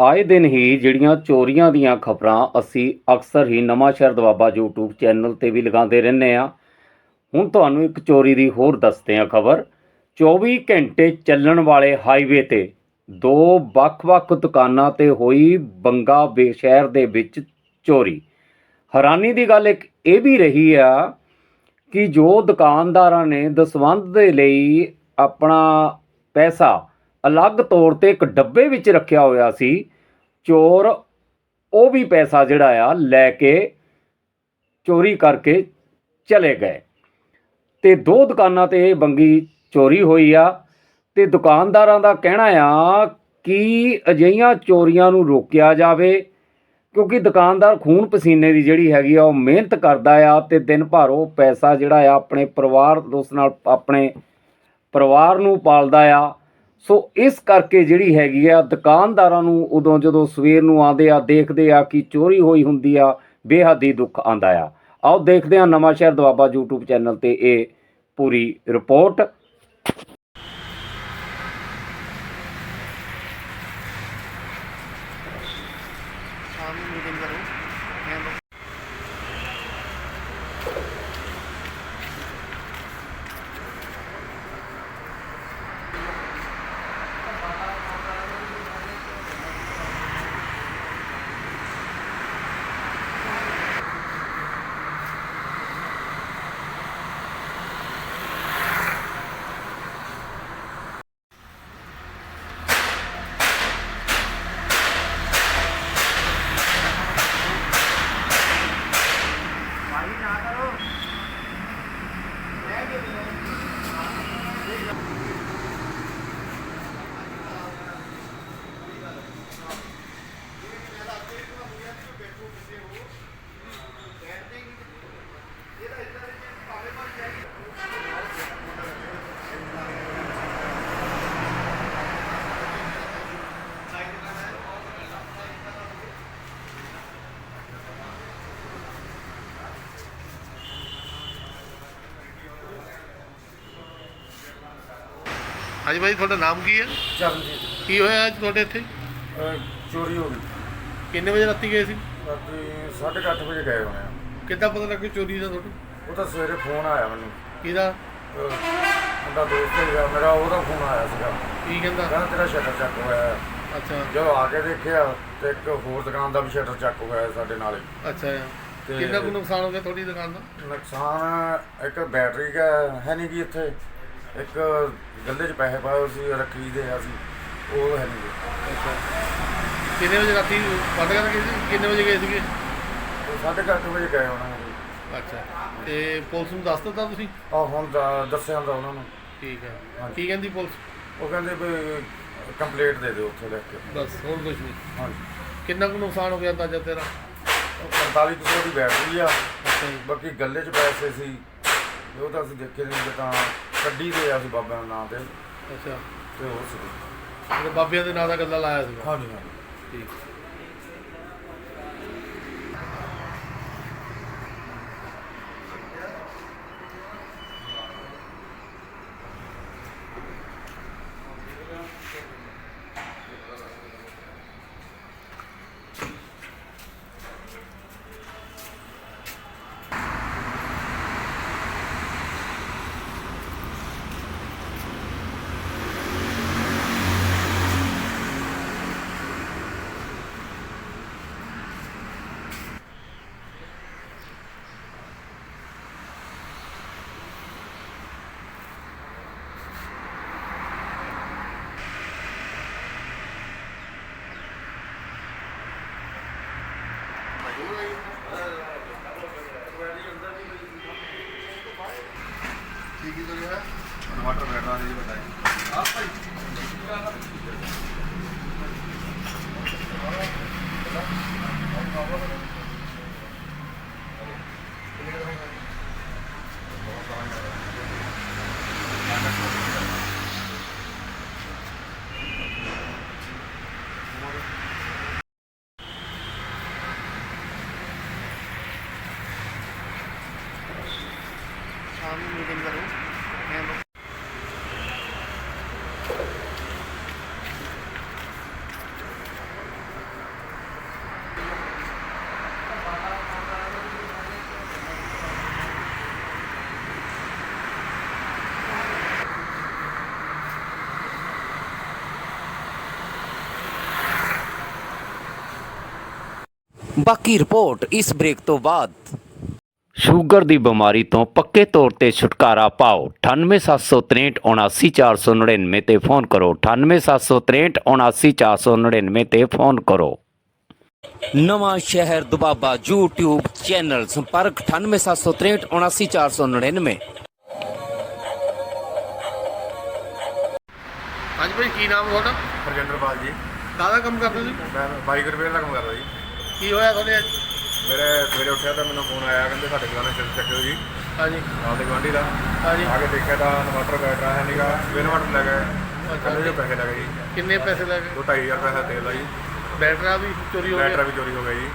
ਆਏ ਦਿਨ ਹੀ ਜਿਹੜੀਆਂ ਚੋਰੀਆਂ ਦੀਆਂ ਖਬਰਾਂ ਅਸੀਂ ਅਕਸਰ ਹੀ ਨਵਾਂ ਸ਼ਹਿਰ ਦਵਾਬਾ YouTube ਚੈਨਲ ਤੇ ਵੀ ਲਗਾਉਂਦੇ ਰਹਿੰਦੇ ਆ ਹੁਣ ਤੁਹਾਨੂੰ ਇੱਕ ਚੋਰੀ ਦੀ ਹੋਰ ਦੱਸਦੇ ਆ ਖਬਰ। 24 ਘੰਟੇ ਚੱਲਣ ਵਾਲੇ ਹਾਈਵੇ ਤੇ ਦੋ ਵੱਖ-ਵੱਖ ਦੁਕਾਨਾਂ ਤੇ ਹੋਈ ਬੰਗਾ ਬੇ ਸ਼ਹਿਰ ਦੇ ਵਿੱਚ ਚੋਰੀ। ਹੈਰਾਨੀ ਦੀ ਗੱਲ ਇੱਕ ਇਹ ਵੀ ਰਹੀ ਆ ਕਿ ਜੋ ਦੁਕਾਨਦਾਰਾਂ ਨੇ ਦਸਵੰਧ ਦੇ ਲਈ ਆਪਣਾ ਪੈਸਾ ਅਲੱਗ ਤੌਰ ਤੇ ਇੱਕ ਡੱਬੇ ਵਿੱਚ ਰੱਖਿਆ ਹੋਇਆ ਸੀ। ਚੋਰ, ਉਹ ਵੀ ਪੈਸਾ ਜਿਹੜਾ ਆ, ਲੈ ਕੇ ਚੋਰੀ ਕਰਕੇ ਚਲੇ ਗਏ। ਤੇ ਦੋ ਦੁਕਾਨਾਂ ਤੇ ਇਹ ਬੰਗੀ ਚੋਰੀ ਹੋਈ ਆ। ਤੇ ਦੁਕਾਨਦਾਰਾਂ ਦਾ ਕਹਿਣਾ ਆ ਕਿ ਅਜਿਹੀਆਂ ਚੋਰੀਆਂ ਨੂੰ ਰੋਕਿਆ ਜਾਵੇ, ਕਿਉਂਕਿ ਦੁਕਾਨਦਾਰ ਖੂਨ ਪਸੀਨੇ ਦੀ ਜਿਹੜੀ ਹੈਗੀ ਆ, ਉਹ ਮਿਹਨਤ ਕਰਦਾ ਆ ਤੇ ਦਿਨ ਭਰ ਉਹ ਪੈਸਾ ਜਿਹੜਾ ਆ, ਆਪਣੇ ਪਰਿਵਾਰ ਉਸ ਨਾਲ, ਆਪਣੇ ਪਰਿਵਾਰ ਨੂੰ ਪਾਲਦਾ ਆ। ਸੋ ਇਸ ਕਰਕੇ ਜਿਹੜੀ ਹੈਗੀ ਆ, ਦੁਕਾਨਦਾਰਾਂ ਨੂੰ ਉਦੋਂ ਜਦੋਂ ਸਵੇਰ ਨੂੰ ਆਉਂਦੇ ਆ, ਦੇਖਦੇ ਆ ਕਿ ਚੋਰੀ ਹੋਈ ਹੁੰਦੀ ਆ, ਬੇਹੱਦ ਹੀ ਦੁੱਖ ਆਂਦਾ ਆ। ਆਓ ਦੇਖਦੇ ਆ ਨਵਾਂ ਸ਼ਹਿਰ ਦਵਾਬਾ YouTube ਚੈਨਲ ਤੇ ਇਹ ਪੂਰੀ ਰਿਪੋਰਟ। ਸ਼ਾਮ ਨੂੰ ਮੀਟਿੰਗ ਕਰੋ ਮੈਂ ਬਸ ਹਾਂਜੀ ਭਾਈ ਤੁਹਾਡਾ ਨਾਮ ਕੀ ਹੈ? ਚਰਨਜੀਤ। ਕੀ ਹੋਇਆ ਅੱਜ ਤੁਹਾਡੇ ਇੱਥੇ? ਅਹ ਚੋਰੀ ਹੋ ਗਈ। ਕਿੰਨੇ ਵਜੇ ਰਾਤੀ ਗਏ ਸੀ? ਰਾਤੀ 8:30 ਵਜੇ ਗਏ ਹੋਣੇ ਆ। ਕਿੱਦਾਂ ਪਤਾ ਲੱਗਿਆ ਚੋਰੀ ਦਾ ਤੁਹਾਨੂੰ ਉਹ ਤਾਂ ਸਵੇਰੇ ਫੋਨ ਆਇਆ ਮੈਨੂੰ। ਕਿਹਦਾ? ਅਹ ਮੁੰਡਾ ਦੋਸਤ ਹੈਗਾ ਮੇਰਾ ਉਹਦਾ ਫੋਨ ਆਇਆ ਸੀਗਾ। ਕੀ ਕਹਿੰਦਾ? ਕਹਿੰਦਾ ਤੇਰਾ ਸ਼ਟਰ ਚੱਕ ਹੋਇਆ ਹੈ। ਅੱਛਾ। ਜਦੋਂ ਆ ਕੇ ਦੇਖਿਆ ਤੇ ਇੱਕ ਹੋਰ ਦੁਕਾਨ ਦਾ ਵੀ ਸ਼ਟਰ ਚੱਕ ਹੋਇਆ ਹੈ ਸਾਡੇ ਨਾਲ। ਹੀ। ਅੱਛਾ ਤੇ- ਕਿੰਨਾ ਕੁ ਨੁਕਸਾਨ ਹੋ ਗਿਆ ਤੁਹਾਡੀ ਦੁਕਾਨ ਦਾ? ਨੁਕਸਾਨ ਇੱਕ ਬੈਟਰੀ ਦਾ ਹੈ ਨਹੀਂ ਜੀ ਇੱਥੇ। ਇੱਕ ਗੱਲੇ 'ਚ ਪੈਸੇ ਪਾਏ ਸੀ ਰੱਖੀ ਦੇ ਅਸੀਂ ਉਹ ਹੈ ਨਹੀਂ। ਅੱਛਾ। ਕਿੰਨੇ ਵਜੇ ਰਾਤੀ ਬੰਦ ਕਰ ਗਏ ਸੀ? ਕਿੰਨੇ ਵਜੇ ਗਏ ਸੀਗੇ? ਉਹ 8:30 ਵਜੇ ਗਏ ਹੋਣਾ ਜੀ। ਅੱਛਾ। ਤੇ ਪੁਲਿਸ ਨੂੰ ਦੱਸ ਦਿੱਤਾ ਤੁਸੀਂ? ਆ ਹੁਣ ਦਾ- ਦੱਸਿਆ ਹੁੰਦਾ ਉਹਨਾਂ ਨੂੰ। ਠੀਕ ਹੈ। ਕੀ ਕਹਿੰਦੀ ਪੁਲਿਸ? ਉਹ ਕਹਿੰਦੇ ਵੀ ਕੰਪਲੀਟ ਦੇ ਦਿਓ ਉੱਥੇ ਲੈ ਕੇ। ਬਸ ਹੋਰ ਕੁਝ ਨਹੀਂ। ਹਾਂਜੀ। ਕਿੰਨਾ ਕੁ ਨੁਕਸਾਨ ਹੋ ਗਿਆ ਅੰਦਾਜ਼ਾ ਤੇਰਾ? ਉਹ 45 ਕੁ ਸੌ ਦੀ ਬੈਟਰੀ ਆ। ਅੱਛਾ ਜੀ। ਬਾਕੀ ਗੱਲੇ 'ਚ ਪੈਸੇ ਸੀ। ਉਹ ਤਾਂ ਅਸੀਂ ਦੇਖੇ ਨਹੀਂ ਤੇ ਤਾਂ ਕੱਢੀ ਦੇ ਆ ਸੀ ਬਾਬਿਆਂ ਦੇ ਨਾਂ ਤੇ। ਅੱਛਾ। ਤੇ ਉਹ ਸੀ ਤੇ ਬਾਬਿਆਂ ਦੇ ਨਾਂ ਦਾ ਗੱਲਾਂ ਲਾਇਆ ਸੀਗਾ। ਹਾਂਜੀ ਹਾਂਜੀ। ਠੀਕ। ਟਮਾਟਰ ਬੈਠਾ ਜੀ ਬਤਾਈ ਸ਼ਾਮ ਨੂੰ ਮੀਟਿੰਗ ਕਰੋ ਮੈਂ ਬਸ ਬਾਕੀ ਰਿਪੋਰਟ ਇਸ ਬ੍ਰੇਕ ਤੋਂ ਬਾਅਦ। ਸ਼ੂਗਰ ਦੀ ਬਿਮਾਰੀ ਤੋਂ ਪੱਕੇ ਤੌਰ ਤੇ ਛੁਟਕਾਰਾ ਪਾਓ। 9876379499 ਤੇ ਫੋਨ ਕਰੋ। 9876379499 ਤੇ ਫੋਨ ਕਰੋ। ਨਵਾਂ ਸ਼ਹਿਰ ਦੁਬਾਬਾ YouTube ਚੈਨਲ ਸੰਪਰਕ 9876379499 ਹਾਂਜੀ ਭਾਈ ਕੀ ਨਾਮ ਤੁਹਾਡਾ? ਹਰਜਿੰਦਰ ਪਾਲ ਜੀ। ਕਾਹਦਾ ਕੰਮ ਕਰਦੇ ਸੀ ਮੈਂ ਬਾਈਕ ਰਿਪੇਅਰ ਦਾ ਕੰਮ ਕਰਦਾ ਜੀ। ਕੀ ਹੋਇਆ ਤੁਹਾਡੇ ਅੱਜ? ਮੇਰੇ ਸਵੇਰੇ ਉੱਠਿਆ ਤਾਂ ਮੈਨੂੰ ਫੋਨ ਆਇਆ ਕਹਿੰਦੇ ਸਾਡੇ ਦੁਕਾਨੇ ਚੱਲ ਚੱਕਿਓ ਜੀ। ਹਾਂਜੀ। ਨਾਲ ਦੇ ਗਵਾਂਢੀ ਦਾ। ਹਾਂਜੀ। ਆ ਕੇ ਦੇਖਿਆ ਤਾਂ ਇਨਵਰਟਰ ਬੈਟਰਾ ਹੈ ਨਹੀਂਗਾ ਇਨਵਰਟਰ ਲੈ ਗਏ। ਕੱਲੇ ਜੋ ਪੈਸੇ ਲੱਗੇ ਜੀ। ਕਿੰਨੇ ਪੈਸੇ ਲੱਗੇ ਦੋ ਢਾਈ ਹਜ਼ਾਰ ਪੈਸਾ ਤੇਲ ਦਾ ਜੀ। ਬੈਟਰਾ ਵੀ ਚੋਰੀ ਹੋ ਬੈਟਰਾ ਗਿਆ ਵੀ ਚੋਰੀ ਹੋ ਗਿਆ ਜੀ।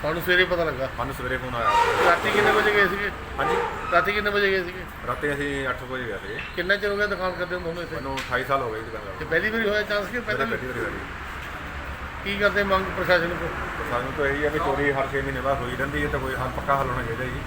ਤੁਹਾਨੂੰ ਸਵੇਰੇ ਪਤਾ ਲੱਗਾ? ਸਾਨੂੰ ਸਵੇਰੇ ਫੋਨ ਆਇਆ। ਰਾਤੀ ਕਿੰਨੇ ਵਜੇ ਗਏ ਸੀਗੇ? ਹਾਂਜੀ। ਰਾਤੀ ਕਿੰਨੇ ਵਜੇ ਗਏ ਸੀਗੇ? ਰਾਤੀ ਅਸੀਂ 8 ਵਜੇ ਗਏ ਸੀ। ਕਿੰਨਾ ਚਿਰ ਹੋ ਗਿਆ ਦੁਕਾਨ ਕਰਦੇ ਹੋ ਤੁਹਾਨੂੰ ਇੱਥੇ? ਮੈਨੂੰ 28 ਸਾਲ ਹੋ ਗਏ ਜੀ ਦੁਕਾਨ ਤੇ ਪਹਿਲੀ ਵਾਰੀ ਹੋਇਆ ਚਾਂਸ ਕਿ ਪਹਿਲਾਂ ਪਹਿਲੀ ਵਾਰੀ। ਜੀ ਕੀ ਕਰਦੇ ਮੰਗ ਪ੍ਰਸ਼ਾਸਨ ਕੋਲ? ਸਾਨੂੰ ਤਾਂ ਇਹੀ ਹੈ ਕਿ ਚੋਰੀ ਹਰ 6 ਮਹੀਨੇ ਬਾਅਦ ਹੋਈ ਰਹਿੰਦੀ ਹੈ ਤਾਂ ਕੋਈ ਹੱਲ ਪੱਕਾ ਹੱਲ ਹੋਣਾ ਚਾਹੀਦਾ ਜੀ।